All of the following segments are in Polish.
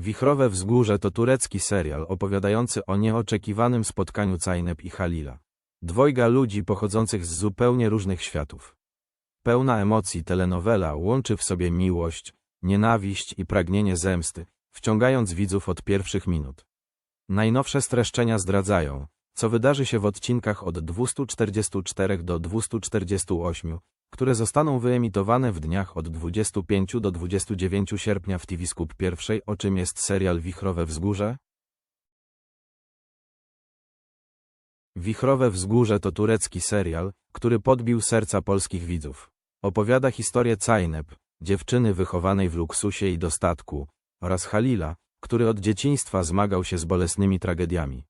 Wichrowe Wzgórze to turecki serial opowiadający o nieoczekiwanym spotkaniu Cajnep i Halila. Dwojga ludzi pochodzących z zupełnie różnych światów. Pełna emocji telenowela łączy w sobie miłość, nienawiść i pragnienie zemsty, wciągając widzów od pierwszych minut. Najnowsze streszczenia zdradzają, co wydarzy się w odcinkach od 244 do 248, które zostaną wyemitowane w dniach od 25 do 29 sierpnia w TV Scoop pierwszej, o czym jest serial Wichrowe Wzgórze? Wichrowe Wzgórze to turecki serial, który podbił serca polskich widzów. Opowiada historię Cajnep, dziewczyny wychowanej w luksusie i dostatku, oraz Halila, który od dzieciństwa zmagał się z bolesnymi tragediami.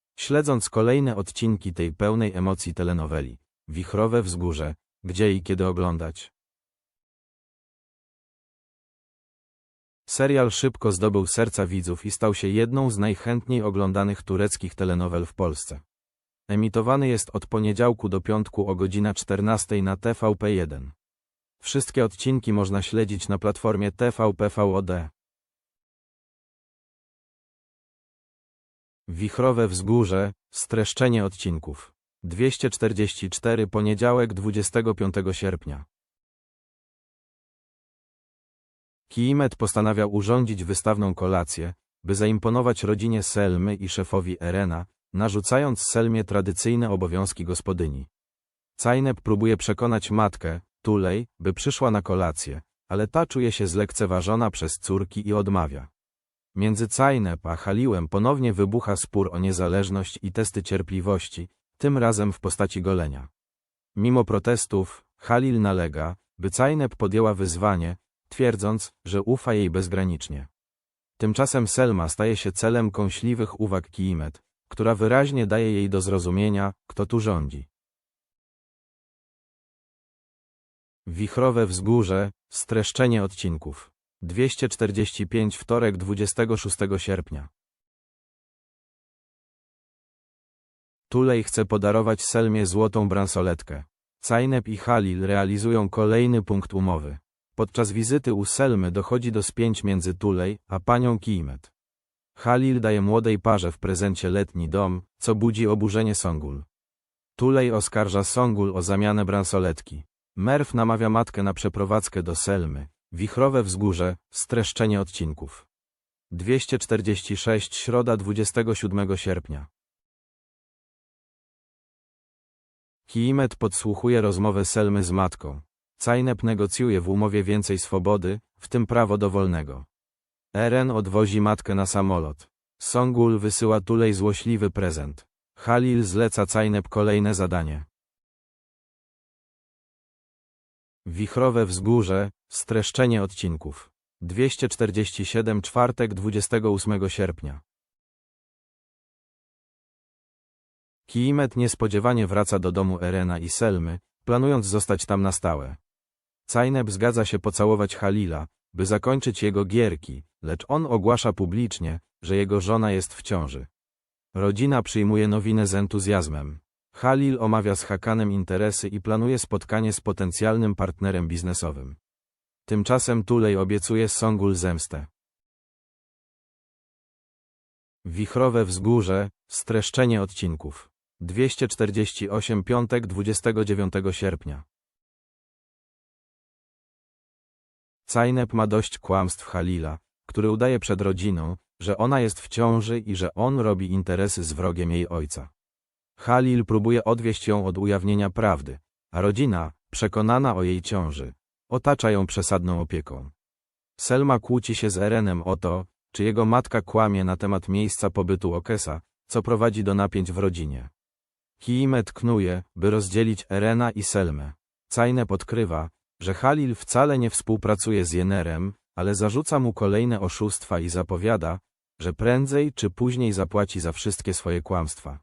śledząc kolejne odcinki tej pełnej emocji telenoweli. Wichrowe Wzgórze, gdzie i kiedy oglądać. Serial szybko zdobył serca widzów i stał się jedną z najchętniej oglądanych tureckich telenowel w Polsce. Emitowany jest od poniedziałku do piątku o godzina 14 na TVP1. Wszystkie odcinki można śledzić na platformie TVP VOD. Wichrowe Wzgórze, streszczenie odcinków. 244 poniedziałek 25 sierpnia. Kiimet postanawiał urządzić wystawną kolację, by zaimponować rodzinie Selmy i szefowi Erena, narzucając Selmie tradycyjne obowiązki gospodyni. Cajnep próbuje przekonać matkę, Tulej, by przyszła na kolację, ale ta czuje się zlekceważona przez córki i odmawia. Między Cajnep a Haliłem ponownie wybucha spór o niezależność i testy cierpliwości, tym razem w postaci golenia. Mimo protestów, Halil nalega, by Cajnep podjęła wyzwanie, twierdząc, że ufa jej bezgranicznie. Tymczasem Selma staje się celem kąśliwych uwag Kiimet, która wyraźnie daje jej do zrozumienia, kto tu rządzi. Wichrowe Wzgórze, streszczenie odcinków. 245 wtorek 26 sierpnia. Tulej chce podarować Selmie złotą bransoletkę. Cajnep i Halil realizują kolejny punkt umowy. Podczas wizyty u Selmy dochodzi do spięć między Tulej a panią Kimet. Halil daje młodej parze w prezencie letni dom, co budzi oburzenie Songul. Tulej oskarża Songul o zamianę bransoletki. Merw namawia matkę na przeprowadzkę do Selmy. Wichrowe Wzgórze, streszczenie odcinków. 246 Środa 27 sierpnia. Kiimet podsłuchuje rozmowę Selmy z matką. Cajnep negocjuje w umowie więcej swobody, w tym prawo do wolnego. Eren odwozi matkę na samolot. Songul wysyła Tulej złośliwy prezent. Halil zleca Cajnep kolejne zadanie. Wichrowe Wzgórze, streszczenie odcinków. 247 czwartek 28 sierpnia. Kiimet niespodziewanie wraca do domu Erena i Selmy, planując zostać tam na stałe. Cajnep zgadza się pocałować Halila, by zakończyć jego gierki, lecz on ogłasza publicznie, że jego żona jest w ciąży. Rodzina przyjmuje nowinę z entuzjazmem. Halil omawia z Hakanem interesy i planuje spotkanie z potencjalnym partnerem biznesowym. Tymczasem Tulej obiecuje Songul zemstę. Wichrowe Wzgórze, streszczenie odcinków. 248 piątek 29 sierpnia. Cajnep ma dość kłamstw Halila, który udaje przed rodziną, że ona jest w ciąży i że on robi interesy z wrogiem jej ojca. Halil próbuje odwieść ją od ujawnienia prawdy, a rodzina, przekonana o jej ciąży, otacza ją przesadną opieką. Selma kłóci się z Erenem o to, czy jego matka kłamie na temat miejsca pobytu Okesa, co prowadzi do napięć w rodzinie. Kiimet knuje, by rozdzielić Erena i Selmę. Cajne podkrywa, że Halil wcale nie współpracuje z Jenerem, ale zarzuca mu kolejne oszustwa i zapowiada, że prędzej czy później zapłaci za wszystkie swoje kłamstwa.